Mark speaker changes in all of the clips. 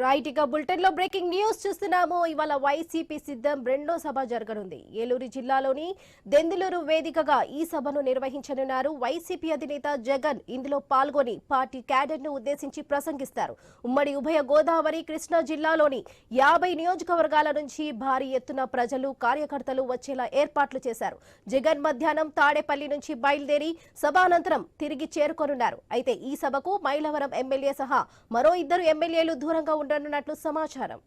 Speaker 1: Right ఇక బులెటిన్లో breaking news చూస్తున్నాము. ఇవాళ వైసీపీ సిద్ధం రెండో సభ జరగనుంది. ఏలూరు జిల్లాలోని దెందులూరు వేదికగా ఈ సభను నిర్వహించనున్నారు వైసీపీ అధినేత జగన్. ఇందులో పాల్గొని పార్టీ క్యాడర్ను ఉద్దేశించి ప్రసంగిస్తారు. ఉమ్మడి ఉభయ గోదావరి కృష్ణా జిల్లాలోని యాభై నియోజకవర్గాల నుంచి భారీ ఎత్తున ప్రజలు కార్యకర్తలు వచ్చేలా ఏర్పాట్లు చేశారు. జగన్ మధ్యాహ్నం తాడేపల్లి నుంచి బయలుదేరి సభానంతరం తిరిగి చేరుకోనున్నారు. అయితే ఈ సభకు మైలవరం ఎమ్మెల్యే సహా మరో ఇద్దరు ఎమ్మెల్యేలు దూరంగా ఉండనున్నట్లు సమాచారం.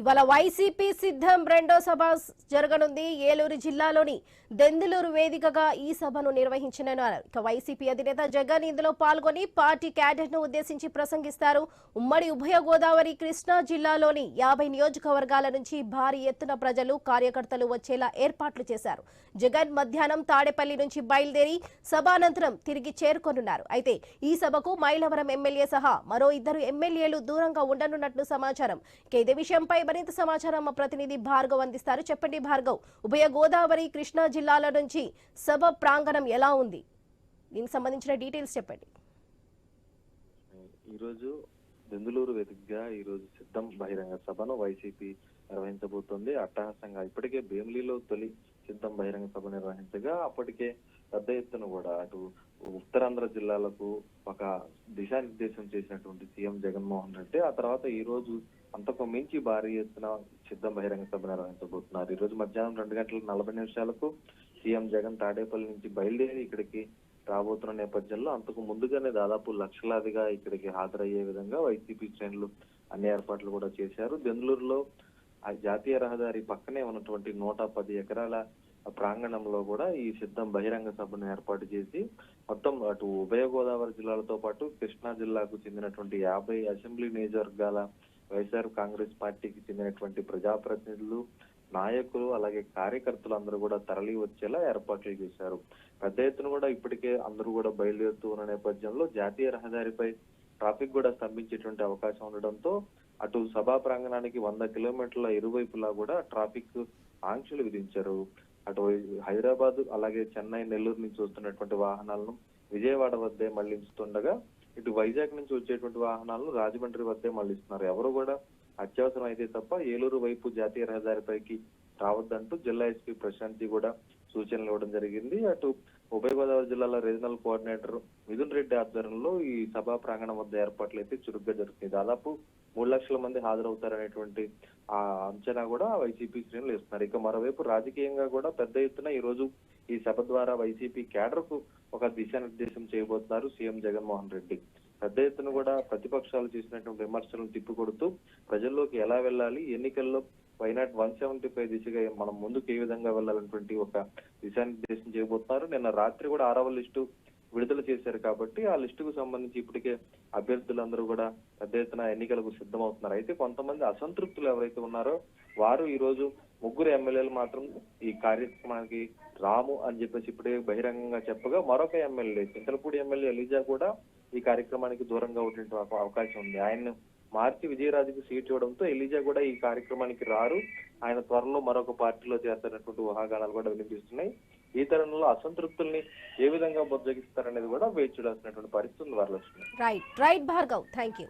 Speaker 1: ఇవాళ వైసీపీ సిద్ధం రెండో సభ జరగనుంది. ఏలూరు జిల్లాలోని దెందులూరు వేదికగా ఈ సభను నిర్వహించనున్నారు. ఇక వైసీపీ అధినేత జగన్ ఇందులో పాల్గొని పార్టీ క్యాడెట్ను ఉద్దేశించి ప్రసంగిస్తారు. ఉమ్మడి ఉభయ గోదావరి కృష్ణా జిల్లాలోని యాభై నియోజకవర్గాల నుంచి భారీ ఎత్తున ప్రజలు కార్యకర్తలు వచ్చేలా ఏర్పాట్లు చేశారు. జగన్ మధ్యాహ్నం తాడేపల్లి నుంచి బయలుదేరి సభానంతరం తిరిగి చేరుకోనున్నారు. అయితే ఈ సభకు మైలవరం ఎమ్మెల్యే సహా మరో ఇద్దరు ఎమ్మెల్యేలు దూరంగా ఉండనున్నట్లు సమాచారం. ఇక ఇదే విషయంపై మరింత సమాచారం మా ప్రతినిధి భార్గవ్ అందిస్తారు. చెప్పండి భార్గవ్ ఉభయ గోదావరి కృష్ణా జిల్లాల నుంచి సభ ప్రాంగణం ఎలా ఉంది? దీనికి సంబంధించిన డీటెయిల్స్ చెప్పండి.
Speaker 2: ఈరోజు దెందులూరు వేదికగా ఈరోజు సిద్ధం బహిరంగ సభను వైసీపీ నిర్వహించబోతోంది. అట్టహాసంగా ఇప్పటికే భీమిలీలో తొలి సిద్ధం బహిరంగ సభ నిర్వహించగా అప్పటికే పెద్ద ఎత్తున కూడా అటు ఉత్తరాంధ్ర జిల్లాలకు ఒక దిశానిర్దేశం చేసినటువంటి సీఎం జగన్మోహన్ రెడ్డి ఆ తర్వాత ఈ రోజు అంతకు మించి భారీ ఎత్తున సిద్ధం బహిరంగ సభ నిర్వహించబోతున్నారు. ఈ రోజు మధ్యాహ్నం రెండు గంటల నలభై నిమిషాలకు సీఎం జగన్ తాడేపల్లి నుంచి బయలుదేరి ఇక్కడికి రాబోతున్న నేపథ్యంలో అంతకు ముందుగానే దాదాపు లక్షలాదిగా ఇక్కడికి హాజరయ్యే విధంగా వైసీపీ శ్రేణులు అన్ని ఏర్పాట్లు కూడా చేశారు. బెంగళూరులో ఆ జాతీయ రహదారి పక్కనే ఉన్నటువంటి నూట పది ఎకరాల ప్రాంగణంలో కూడా ఈ సిద్ధం బహిరంగ సభను ఏర్పాటు చేసి మొత్తం అటు ఉభయ గోదావరి జిల్లాలతో పాటు కృష్ణా జిల్లాకు చెందినటువంటి యాభై అసెంబ్లీ నియోజకవర్గాల వైఎస్ఆర్ కాంగ్రెస్ పార్టీకి చెందినటువంటి ప్రజాప్రతినిధులు నాయకులు అలాగే కార్యకర్తలు అందరూ కూడా తరలి వచ్చేలా ఏర్పాట్లు చేశారు. పెద్ద ఎత్తున కూడా ఇప్పటికే అందరూ కూడా బయలుదేరుతూ ఉన్న నేపథ్యంలో జాతీయ రహదారిపై ట్రాఫిక్ కూడా స్తంభించేటువంటి అవకాశం ఉండడంతో అటు సభా ప్రాంగణానికి వంద కిలోమీటర్ల ఇరువైపులా కూడా ట్రాఫిక్ ఆంక్షలు విధించారు. అటు హైదరాబాద్ అలాగే చెన్నై నెల్లూరు నుంచి వస్తున్నటువంటి వాహనాలను విజయవాడ వద్దే మళ్ళించుతుండగా ఇటు వైజాగ్ నుంచి వచ్చేటువంటి వాహనాలను రాజమండ్రి వద్దే మళ్ళిస్తున్నారు. ఎవరు కూడా అత్యవసరం అయితే తప్ప ఏలూరు వైపు జాతీయ రహదారిపైకి రావద్దంటూ జిల్లా ఎస్పీ ప్రశాంతి కూడా సూచనలు ఇవ్వడం జరిగింది. అటు ఉభయ గోదావరి జిల్లాల రీజనల్ కోఆర్డినేటర్ మిథున్ రెడ్డి ఆధ్వర్యంలో ఈ సభా ప్రాంగణం వద్ద ఏర్పాట్లు అయితే చురుగ్గా జరుగుతాయి దాదాపు మూడు లక్షల మంది హాజరవుతారనేటువంటి ఆ అంచనా కూడా వైసీపీ శ్రేణులు ఇస్తున్నారు ఇక మరోవైపు రాజకీయంగా కూడా పెద్ద ఎత్తున ఈ రోజు ఈ సభ ద్వారా వైసీపీ కేడర్కు ఒక దిశానిర్దేశం చేయబోతున్నారు సీఎం జగన్మోహన్ రెడ్డి. పెద్ద ఎత్తున కూడా ప్రతిపక్షాలు చేసినటువంటి విమర్శలను తిప్పికొడుతూ ప్రజల్లోకి ఎలా వెళ్ళాలి ఎన్నికల్లో వైనాట్ వన్ సెవెంటీ ఫైవ్ దిశగా మనం ముందుకు ఏ విధంగా వెళ్ళాలన్నటువంటి ఒక దిశానిర్దేశం చేయబోతున్నారు. నిన్న రాత్రి కూడా ఆరవ లిస్టు విడుదల చేశారు కాబట్టి ఆ లిస్టుకు సంబంధించి ఇప్పటికే అభ్యర్థులందరూ కూడా పెద్ద ఎత్తున ఎన్నికలకు సిద్ధమవుతున్నారు. అయితే కొంతమంది అసంతృప్తులు ఎవరైతే ఉన్నారో వారు ఈ రోజు ముగ్గురు ఎమ్మెల్యేలు మాత్రం ఈ కార్యక్రమానికి రాము అని చెప్పేసి ఇప్పుడే బహిరంగంగా చెప్పగా మరొక ఎమ్మెల్యే చింతలపూడి ఎమ్మెల్యే ఎలిజా కూడా ఈ కార్యక్రమానికి దూరంగా ఉండేటువంటి అవకాశం ఉంది. ఆయన మార్చి విజయరాజుకి సీట్ ఇవ్వడంతో ఎలిజా కూడా ఈ కార్యక్రమానికి రారు. ఆయన త్వరలో మరొక పార్టీలో చేస్తున్నటువంటి ఊహాగానాలు కూడా వినిపిస్తున్నాయి. ఈ తరుణంలో అసంతృప్తుల్ని ఏ విధంగా బుజ్జగిస్తారనేది కూడా వేచి చూడాల్సినటువంటి పరిస్థితి Varalakshmi.
Speaker 1: Right right Bhargav thank you